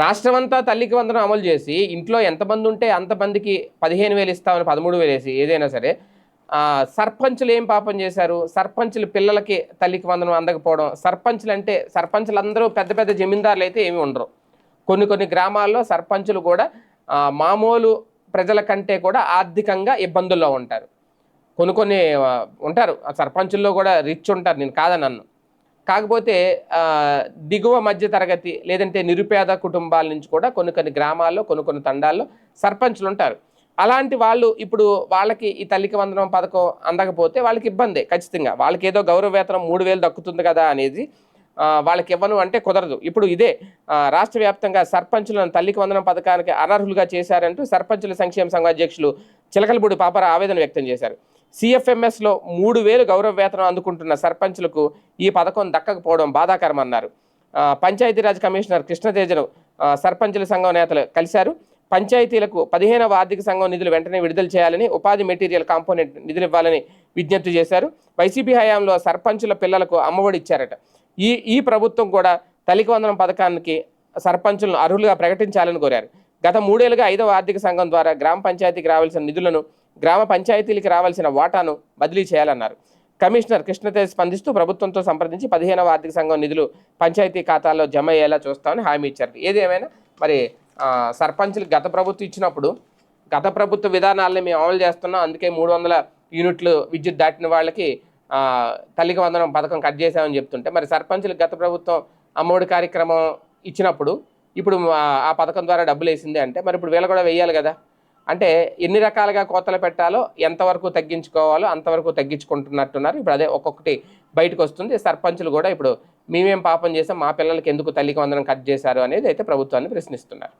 రాష్ట్రం అంతా తల్లికి వందనం అమలు చేసి ఇంట్లో ఎంతమంది ఉంటే అంతమందికి పదిహేను వేలు ఇస్తామని పదమూడు వేలు వేసి ఏదైనా సరే సర్పంచులు ఏం పాపం చేశారు? సర్పంచులు పిల్లలకి తల్లికి వందనం అందకపోవడం సర్పంచులు అంటే సర్పంచులు అందరూ పెద్ద పెద్ద జమీందారులు అయితే ఏమి ఉండరు. కొన్ని కొన్ని గ్రామాల్లో సర్పంచులు కూడా మామూలు ప్రజల కంటే కూడా ఆర్థికంగా ఇబ్బందుల్లో ఉంటారు. కొన్ని కొన్ని ఉంటారు. ఆ సర్పంచుల్లో కూడా రిచ్ ఉంటారు. నేను కాదని కాకపోతే దిగువ మధ్య తరగతి లేదంటే నిరుపేద కుటుంబాల నుంచి కూడా కొన్ని కొన్ని గ్రామాల్లో కొన్ని కొన్ని తండాల్లో సర్పంచులు ఉంటారు. అలాంటి వాళ్ళు ఇప్పుడు వాళ్ళకి ఈ తల్లికి వందనం పథకం అందకపోతే వాళ్ళకి ఇబ్బందే ఖచ్చితంగా. వాళ్ళకి ఏదో గౌరవ వేతనం మూడు వేలు దక్కుతుంది కదా అనేది వాళ్ళకి ఇవ్వను అంటే కుదరదు. ఇప్పుడు ఇదే రాష్ట్ర వ్యాప్తంగా సర్పంచులను తల్లికి వందనం పథకానికి అనర్హులుగా చేశారంటూ సర్పంచుల సంక్షేమ సంఘ అధ్యక్షులు చిలకలపూడి పాపర ఆవేదన వ్యక్తం చేశారు. సిఎఫ్ఎంఎస్లో మూడు వేలు గౌరవ వేతనం అందుకుంటున్న సర్పంచులకు ఈ పథకం దక్కకపోవడం బాధాకరమన్నారు. పంచాయతీరాజ్ కమిషనర్ కృష్ణతేజను సర్పంచుల సంఘం నేతలు కలిశారు. పంచాయతీలకు పదిహేనవ ఆర్థిక సంఘం నిధులు వెంటనే విడుదల చేయాలని ఉపాధి మెటీరియల్ కాంపోనెంట్ నిధులు ఇవ్వాలని విజ్ఞప్తి చేశారు. వైసీపీ హయాంలో సర్పంచుల పిల్లలకు అమ్మఒడి ఇచ్చారట. ఈ ఈ ప్రభుత్వం కూడా తల్లికి వందనం పథకానికి సర్పంచులను అర్హులుగా ప్రకటించాలని కోరారు. గత మూడేళ్ళుగా ఐదవ ఆర్థిక సంఘం ద్వారా గ్రామ పంచాయతీకి రావాల్సిన నిధులను గ్రామ పంచాయతీలకి రావాల్సిన వాటాను బదిలీ చేయాలన్నారు. కమిషనర్ కృష్ణతేజ్ స్పందిస్తూ ప్రభుత్వంతో సంప్రదించి పదిహేనవ ఆర్థిక సంఘం నిధులు పంచాయతీ ఖాతాల్లో జమ అయ్యేలా చూస్తామని హామీ ఇచ్చారు. ఏదేమైనా మరి సర్పంచ్లు సర్పంచులు గత ప్రభుత్వం ఇచ్చినప్పుడు గత ప్రభుత్వ విధానాలని మేము అమలు చేస్తున్నాం అందుకే మూడు వందల యూనిట్లు విద్యుత్ దాటిన వాళ్ళకి తల్లికి వందనం పథకం కట్ చేశామని చెప్తుంటే మరి సర్పంచులకు గత ప్రభుత్వం అమ్మఒడి కార్యక్రమం ఇచ్చినప్పుడు ఇప్పుడు ఆ- ఆ పథకం ద్వారా డబ్బులు వేసింది అంటే మరి ఇప్పుడు వీళ్ళు కూడా వెయ్యాలి కదా. అంటే ఎన్ని రకాలుగా కోతలు పెట్టాలో ఎంతవరకు తగ్గించుకోవాలో అంతవరకు తగ్గించుకుంటున్నట్టున్నారు. ఇప్పుడు అదే ఒక్కొక్కటి బయటకు వస్తుంది. సర్పంచులు కూడా ఇప్పుడు మేమేం పాపం చేసాం మా పిల్లలకి ఎందుకు తల్లికి వందనం కట్ చేశారు అనేది అయితే ప్రభుత్వాన్ని ప్రశ్నిస్తున్నారు.